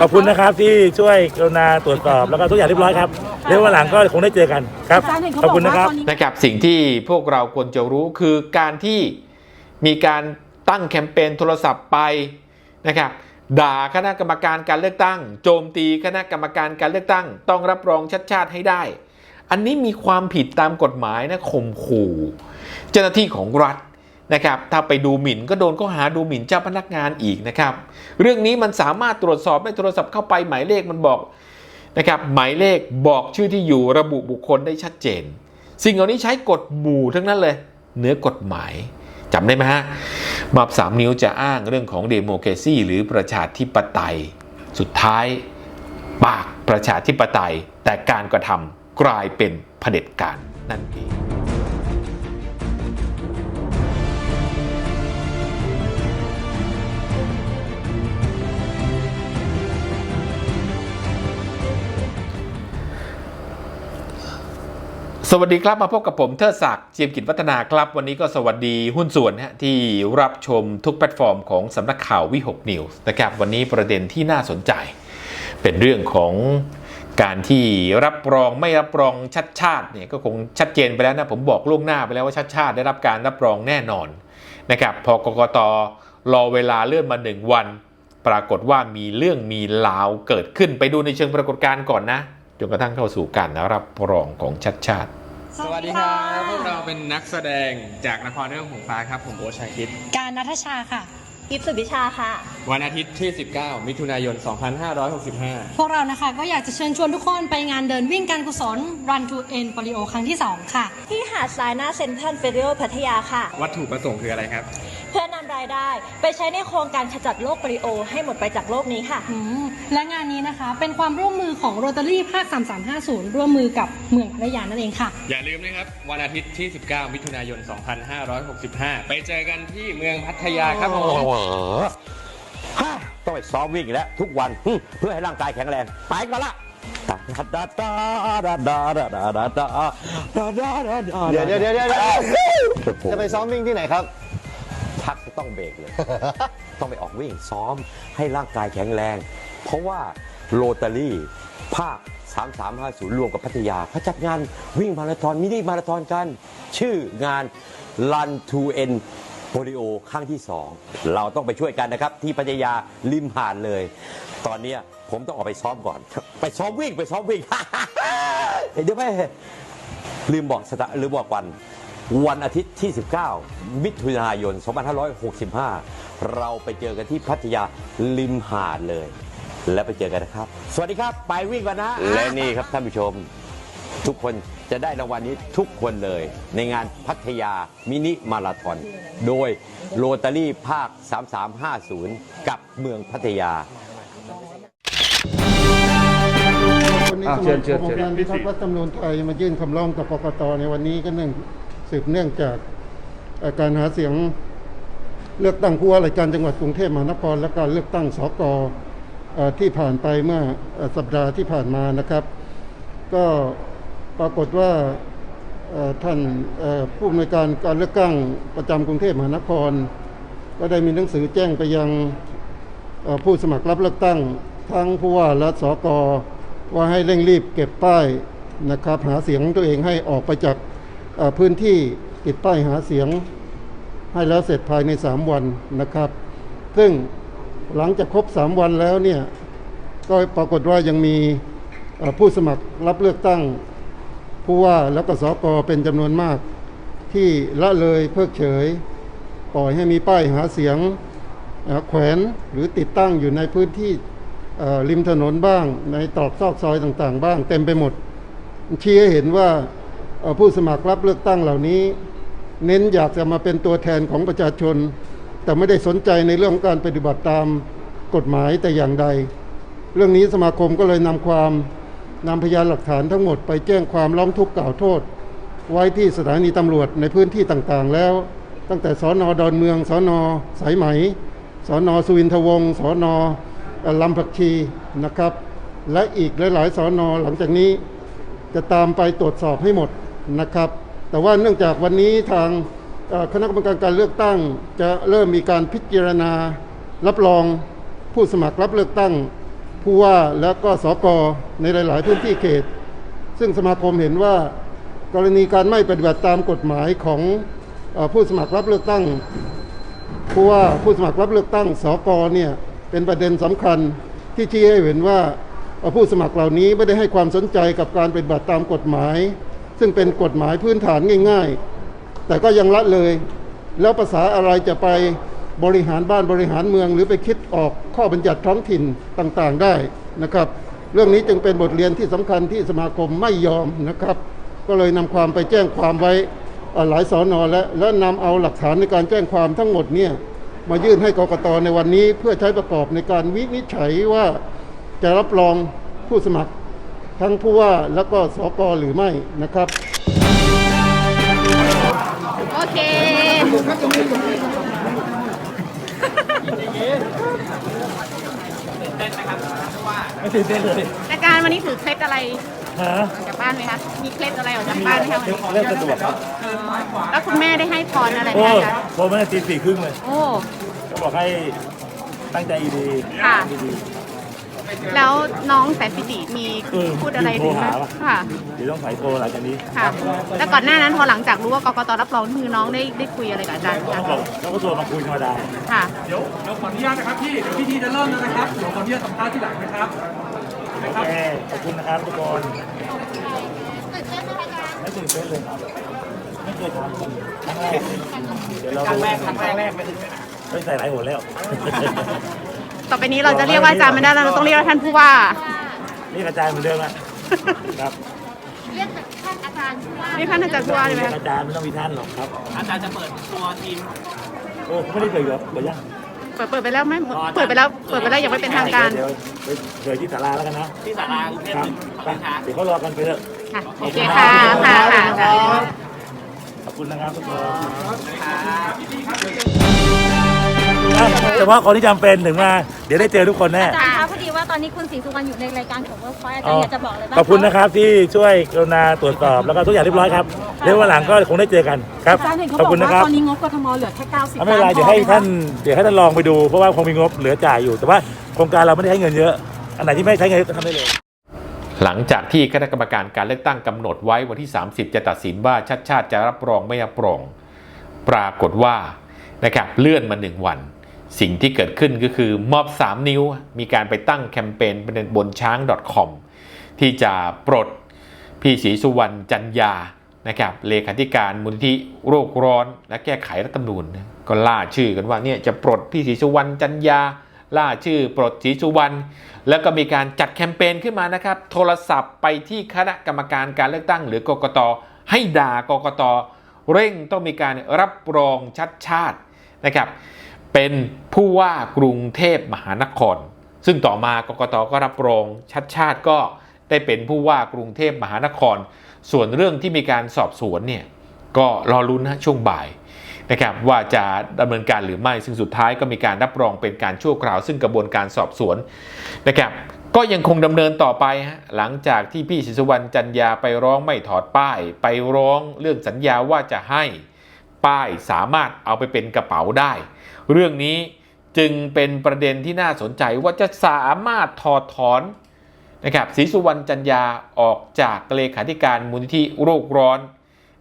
ขอบคุณนะครับที่ช่วยกรุณาตรวจสอบแล้วก็ทุกอย่างเรียบร้อยครับเดี๋ยววันหลังก็คงได้เจอกันครับอาจารย์เห็นเขาขอบบอกคุณนะว่าครับตอนนี้นะครับสิ่งที่พวกเราควรจะรู้คือการที่มีการตั้งแคมเปญโทรศัพท์ไปนะครับด่าคณะกรรมการการเลือกตั้ง โจมตีคณะกรรมการการเลือกตั้ง ต้องรับรองชัดชาติให้ได้ อันนี้มีความผิดตามกฎหมายนะข่มขู่ เจ้าหน้าที่ของรัฐ นะครับถ้าไปดูหมิ่นก็โดนข้อหาดูหมิ่นเจ้าพนักงานอีกนะครับ เรื่องนี้มันสามารถตรวจสอบได้โทรศัพท์เข้าไปหมายเลขมันบอกนะครับหมายเลขบอกชื่อที่อยู่ระบุบุคคลได้ชัดเจน สิ่งเหล่านี้ใช้กฎหมู่ทั้งนั้นเลยเหนือกฎหมายจำได้ไหมฮะมาบสามนิ้วจะอ้างเรื่องของเดโม c r a ซีหรือประชาธิปไตย สุดท้ายปากประชาธิปไตย แต่การกระทำกลายเป็นเผด็จการนั่นเอง สวัสดีครับมาพบกับผมเทิดศักดิ์เจียมกิจวัฒนาครับ วันนี้ก็สวัสดีหุ้นส่วนนะฮะที่รับชมทุกแพลตฟอร์มของสำนักข่าววิหกนิวส์นะครับวันนี้ประเด็นที่น่าสนใจ เป็นเรื่องของการที่รับรองไม่รับรองชัดชาติเนี่ยก็คงชัดเจนไปแล้วนะผมบอกล่วงหน้าไปแล้วว่าชัดชาติได้รับการรับรองแน่นอนนะครับพอกกตรอเวลาเลื่อนมาหนึ่งวัน ปรากฏว่ามีเรื่องมีราวเกิดขึ้นไปดูในเชิงปรากฏการณ์ก่อนนะ จนกระทั่งเข้าสู่การรับรองของชัดชาติ สวัสดีครับพวกเราเป็นนักแสดงจากนครเรื่องหงส์ฟ้าครับ ผมโอ๊ตชาคิด การนัทชาค่ะกิฟสุบิชาค่ะ วันอาทิตย์ที่ 19 มิถุนายน 2565 พวกเรานะคะก็อยากจะเชิญชวนทุกคนไปงานเดินวิ่งการกุศล Run to End Polio ครั้งที่ 2 ค่ะ ที่หาดทรายหน้าเซ็นทรัลเฟเดลพัทยาค่ะ วัตถุประสงค์คืออะไรครับเพื่อนำรายได้ ไปใช้ในโครงการขจัดโรคโปลิโอ ให้หมดไปจากโลกนี้ค่ะ อืมและงานนี้นะคะเป็นความร่วมมือของโรตารี่ภาค 3350 ร่วมมือกับเมืองพัทยานั่นเองค่ะ อย่าลืมนะครับ วันอาทิตย์ที่ 19 มิถุนายน 2565 ไปเจอกันที่เมืองพัทยาครับผม ฮะต้องไปซ้อมวิ่งอีกแล้วทุกวันหึเพื่อให้ร่างกายแข็งแรง ไปก่อนละเดี๋ยวเดี๋ยวเดี๋ยวเดี๋ยวจะไปซ้อมวิ่งที่ไหนครับพัก ต้องเบรกเลย ต้องไปออกวิ่งซ้อมให้ร่างกายแข็งแรง เพราะว่าโรตารี่ภาค 3350 รวมกับพัทยาเขาจัดงานวิ่งมาราธอนมินิมาราธอนกัน ชื่องาน Run to End โปลิโอครั้งที่ 2 เราต้องไปช่วยกันนะครับ ที่พัทยาริมหาดเลย ตอนนี้ผมต้องออกไปซ้อมก่อน ไปซ้อมวิ่งไปซ้อมวิ่งเดี๋ยวไม่ลืมบอกสถาลืมบอกวัน วันอาทิตย์ที่ 19 มิถุนายน 2565 เราไปเจอกันที่พัทยาริมหาดเลย แล้วไปเจอกันนะครับ สวัสดีครับ ไปวิ่งกันนะ และนี่ครับท่านผู้ชม ทุกคนจะได้รางวัลนี้ทุกคนเลย ในงานพัทยามินิมาราธอน โดยโรตารี่ภาค 3350 กับเมืองพัทยาวันนี้สมาคมองค์การพิทักษ์รัฐธรรมนูญไทยมายื่นคำร้องต่อกกตในวันนี้ก็เนื่อง สืบเนื่องจากการหาเสียงเลือกตั้งผู้ว่าราชการจังหวัดกรุงเทพมหานครและการเลือกตั้งสกเอ่อที่ผ่านไปเมื่อสัปดาห์ที่ผ่านมานะครับ ก็ปรากฏว่าท่านผู้อำนวยการการเลือกตั้งประจำกรุงเทพมหานคร ก็ได้มีหนังสือแจ้งไปยังผู้สมัครรับเลือกตั้งทั้งผู้ว่าและสกว่าให้เร่งรีบเก็บป้ายนะครับหาเสียงตัวเองให้ออกไปจาก พื้นที่ติดป้ายหาเสียงให้แล้วเสร็จภายใน 3 วันนะครับ ซึ่งหลังจากครบ 3 วันแล้วเนี่ย ก็ปรากฏว่ายังมีผู้สมัครรับเลือกตั้ง ผู้ว่าแล้วก็สกเป็นจำนวนมาก ที่ละเลยเพิกเฉย ปล่อยให้มีป้ายหาเสียงแขวนหรือติดตั้งอยู่ในพื้นที่ริมถนนบ้าง ในตรอกซอกซอยต่างๆ บ้าง เต็มไปหมดชี้ให้เห็นว่า ผู้สมัครรับเลือกตั้งเหล่านี้ เน้นอยากจะมาเป็นตัวแทนของประชาชน แต่ไม่ได้สนใจในเรื่องของการปฏิบัติตามกฎหมายแต่อย่างใด เรื่องนี้สมาคมก็เลยนำความนำพยานหลักฐานทั้งหมดไปแจ้งความร้องทุกข์กล่าวโทษ ไว้ที่สถานีตำรวจในพื้นที่ต่างๆ แล้ว ตั้งแต่สอนอดอนเมืองสอนอสายไหมสอนอสุวินทวงศ์สอนอลำผักชีนะครับ และอีกหลายๆสอนอหลังจากนี้จะตามไปตรวจสอบให้หมด นะครับ แต่ว่าเนื่องจากวันนี้ทางคณะกรรมการการเลือกตั้ง จะเริ่มมีการพิจารณารับรองผู้สมัครรับเลือกตั้ง ผู้ว่าและก็สกในหลาย ๆ พื้นที่เขต ซึ่งสมาคมเห็นว่ากรณีการไม่ปฏิบัติตามกฎหมายของอผู้สมัครรับเลือกตั้งผู้ว่าผู้สมัครรับเลือกตั้งสกเนี่ยเป็นประเด็นสำคัญที่ชี้ให้เห็นว่าผู้สมัครเหล่านี้ไม่ได้ให้ความสนใจกับการปฏิบัติตามกฎหมาย ซึ่งเป็นกฎหมายพื้นฐานง่าย ๆ แต่ก็ยังละเลย แล้วภาษาอะไรจะไปบริหารบ้านบริหารเมือง หรือไปคิดออกข้อบัญญัติท้องถิ่นต่างๆได้นะครับ เรื่องนี้จึงเป็นบทเรียนที่สำคัญที่สมาคมไม่ยอมนะครับ ก็เลยนำความไปแจ้งความไว้หลายสอนอและและนำเอาหลักฐานในการแจ้งความทั้งหมดเนี่ยมายื่นให้กกตในวันนี้เพื่อใช้ประกอบในการวินิจฉัยว่าจะรับรองผู้สมัคร ทั้งผู้ว่าแล้วก็สกหรือไม่นะครับ โอเค ไม่ตื่นเต้นเลยอาการวันนี้ถือเคล็ดอะไรฮะออกจากบ้านไหมคะ มีเคล็ดอะไรออกจากบ้านไหมคะวันนี้เริ่มสะดวกครับอ๋อแล้วคุณแม่ได้ให้พรอะไรไหมโอ้คะอาจารย์ผมไม่ได้ตีสี่ครึ่งเลย โอ้ ก็บอกให้ตั้งใจดีค่ะ ดี แล้วน้องแสนสิริมีเออพูดอะไรถึงไหมโทรหาปะ ค่ะๆเดี๋ยวต้องใส่โทรหลังจากนี้ค่ะ แล้วก่อนหน้านั้นพอหลังจากรู้ว่ากกตรับรองคือน้องได้ได้คุยอะไรกับอาจารย์ไหมเขาคะบอกเขาก็โทรมาคุยธรรมดาค่ะ เดี๋ยวเดี๋ยวขออนุญาตนะครับพี่ เดี๋ยวพิธีจะเริ่มแล้วนะครับเดี๋ยวขออนุญาตสัมภาษณ์ที่หลังนะครับโอเคขอบคุณนะครับทุกคนไม่ตื่นเต้นเลยครับไม่เคยทำครั้งแรกเดี๋ยวเราครั้งแรกครั้งแรกไม่ใส่หลายหัวแล้ว ต่อไปนี้เราจะเรียกว่าอาจารย์ไม่ได้แล้วเราต้องเรียกว่าท่านผู้ว่า นี่กระจายเหมือนเดิมอะครับเรียกท่านอาจารย์ผู้ว่าเรียกท่านอาจารย์ผู้ว่าเลยไหมเรียกคะอาจารย์ไม่ต้องมีท่านหรอกครับ อาจารย์จะเปิดตัวทีมโอ้ไม่ได้เปิดหรอกเปิดยังเปิดเปิดไปแล้วไหมเปิดไปแล้วเปิดไปแล้วยังไม่เป็นทางการเดี๋ยวไปเผยที่ศาลาแล้วกันนะที่ศาลากรุงเทพไปเดี๋ยวเขารอกันไปเถอะค่ะโอเคค่ะค่ะค่ะค่ะขอบคุณนะครับทุกคนอะ เฉพาะคนที่จำเป็นถึงมาเดี๋ยวได้เจอทุกคนแน่ อาจารย์คะพอดีว่าตอนนี้คุณศรีสุวรรณอยู่ในรายการของเวิร์กพอยอาจารย์อยากจะบอกอะไรบ้างขอบคุณนะครับที่ช่วยกรุณาตรวจสอบแล้วก็ทุกอย่างเรียบร้อยครับเดี๋ยววันหลังก็คงได้เจอกันครับอาจารย์เห็นเขาขอบบอกคุณนะว่าครับตอนนี้งบกทมเหลือแค่90ไม่เป็นไรเดี๋ยวให้ท่านเดี๋ยวให้ท่านลองไปดูเพราะว่าคงมีงบเหลือจ่ายอยู่ แต่ว่าโครงการเราไม่ได้ให้เงินเยอะ อันไหนที่ไม่ใช้เงินก็ทำได้เลย หลังจากที่คณะกรรมการการเลือกตั้งกำหนดไว้วันที่ 30 จะตัดสินว่าชัดชาติจะรับรองไม่รับรอง ปรากฏว่านะครับเลื่อนมาหนึ่งวัน สิ่งที่เกิดขึ้นก็คือมอบ 3 นิ้ว มีการไปตั้งแคมเปญบนช้าง .com ที่จะปลดพี่ศรีสุวรรณจันยานะครับเลขาธิการมูลนิธิโรคร้อนและแก้ไขรัฐธรรมนูญก็ล่าชื่อกันว่าเนี่ยจะปลดพี่ศรีสุวรรณจันยา ล่าชื่อปลดศรีสุวรรณแล้วก็มีการจัดแคมเปญขึ้นมานะครับ โทรศัพท์ไปที่คณะกรรมการการเลือกตั้ง หรือกกตให้ด่ากกตเร่งต้องมีการรับรองชัดชาตินะครับ เป็นผู้ว่ากรุงเทพมหานคร ซึ่งต่อมากกตก็รับรองชัดชาติก็ได้เป็นผู้ว่ากรุงเทพมหานคร ส่วนเรื่องที่มีการสอบสวนเนี่ยก็รอรุ้นนะช่วงบ่ายนะครับว่าจะดำเนินการหรือไม่ซึ่งสุดท้ายก็มีการรับรองเป็นการชั่วคราว ซึ่งกระบวนการสอบสวนนะครับก็ยังคงดำเนินต่อไปฮะหลังจากที่พี่ศิสุวรรณจันยาไปร้องไม่ถอดป้าย ไปร้องเรื่องสัญญาว่าจะให้ ป้ายสามารถเอาไปเป็นกระเป๋าได้ เรื่องนี้จึงเป็นประเด็นที่น่าสนใจว่าจะสามารถถอดถอนนะครับศรีสุวรรณจันยาออกจากเลขาธิการมูลนิธิโรคร้อน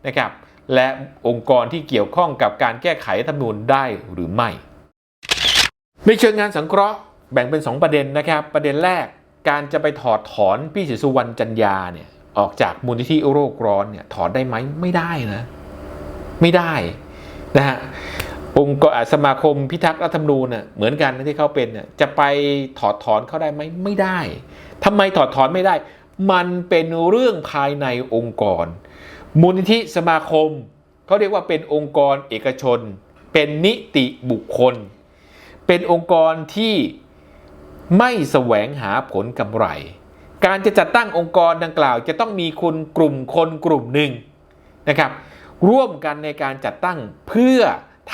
นะครับและองค์กรที่เกี่ยวข้องกับการแก้ไขธรรมนูญได้หรือไม่ ในเชิงงานสังเคราะห์แบ่งเป็น 2 ประเด็นนะครับ ประเด็นแรกการจะไปถอดถอนพี่ศรีสุวรรณจันยาเนี่ยออกจากมูลนิธิโรคร้อนเนี่ยถอนได้ไหมไม่ได้นะ ไม่ได้นะฮะองค์กรสมาคมพิทักษ์รัฐธรรมนูญน่ะเหมือนกันที่เขาเป็นจะไปถอดถอนเขาได้ไหมไม่ได้ทำไมถอดถอนไม่ได้ มันเป็นเรื่องภายในองค์กร มูลนิธิสมาคมเขาเรียกว่าเป็นองค์กรเอกชน เป็นนิติบุคคล เป็นองค์กรที่ไม่แสวงหาผลกำไร การจะจัดตั้งองค์กรดังกล่าว จะต้องมีคนกลุ่มคนกลุ่มหนึ่งนะครับ ร่วมกันในการจัดตั้งเพื่อ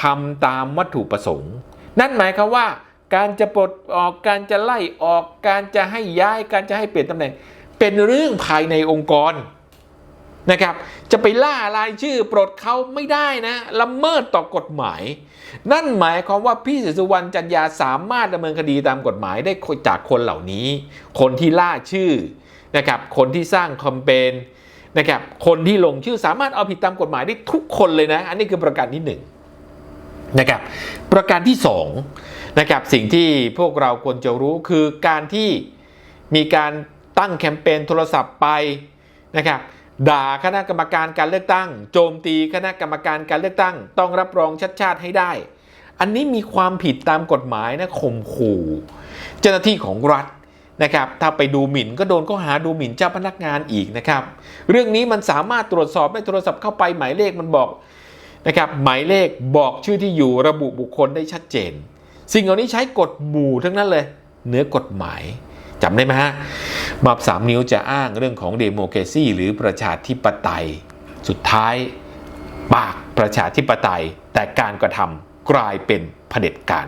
ทำตามวัตถุประสงค์ นั่นหมายความว่า การจะปลดออกการจะไล่ออกการจะให้ย้ายการจะให้เปลี่ยนตำแหน่ง เป็นเรื่องภายในองค์กรนะครับ จะไปล่ารายชื่อปลดเขาไม่ได้นะละเมิดต่อกฎหมาย นั่นหมายความว่าพี่ศรีสุวรรณจันยาสามารถดำเนินคดีตามกฎหมายได้จากคนเหล่านี้ คนที่ล่าชื่อนะครับ คนที่สร้างคอมเปญ นะครับ คนที่ลงชื่อสามารถเอาผิดตามกฎหมายได้ทุกคนเลยนะ อันนี้คือประการที่หนึ่งนะครับ ประการที่สองนะครับสิ่งที่พวกเราควรจะรู้คือการที่มีการตั้งแคมเปญโทรศัพท์ไปนะครับด่าคณะกรรมการการเลือกตั้ง โจมตีคณะกรรมการการเลือกตั้ง ต้องรับรองชัดชาติให้ได้ อันนี้มีความผิดตามกฎหมายนะข่มขู่ เจ้าหน้าที่ของรัฐ นะครับถ้าไปดูหมิ่นก็โดนก็หาดูหมิ่นเจ้าพนักงานอีกนะครับเรื่องนี้มันสามารถตรวจสอบได้โทรศัพท์เข้าไปหมายเลขมันบอกนะครับหมายเลขบอกชื่อที่อยู่ระบุบุคคลได้ชัดเจน สิ่งเหล่านี้ใช้กฎหมู่ทั้งนั้นเลยเหนือกฎหมายจำได้ไหมฮะมาบสามนิ้วจะอ้างเรื่องของเดโมแครซีหรือประชาธิปไตย สุดท้ายปากประชาธิปไตย แต่การกระทำกลายเป็นเผด็จการ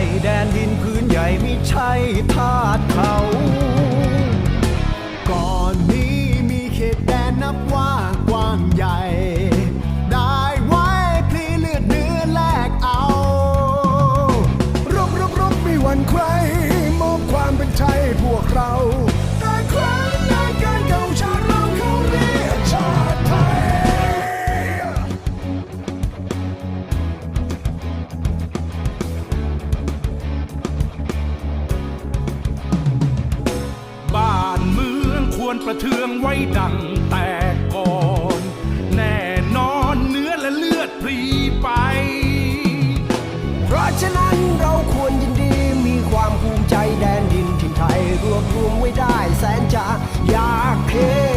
ยแดนดินพื้นใหญ่ไม่ใช่ทาตุเขา ก่อนนี้มีเขตแดนนับว่ากว้างใหญ่ ประเทืองไว้ดังแต่ก่อน แน่นอนเนื้อและเลือดพรีไป เพราะฉะนั้นเราควรยินดีมีความภูมิใจแดนดินถิ่นไทย รวบรวมไว้ได้แสนจะยากเห็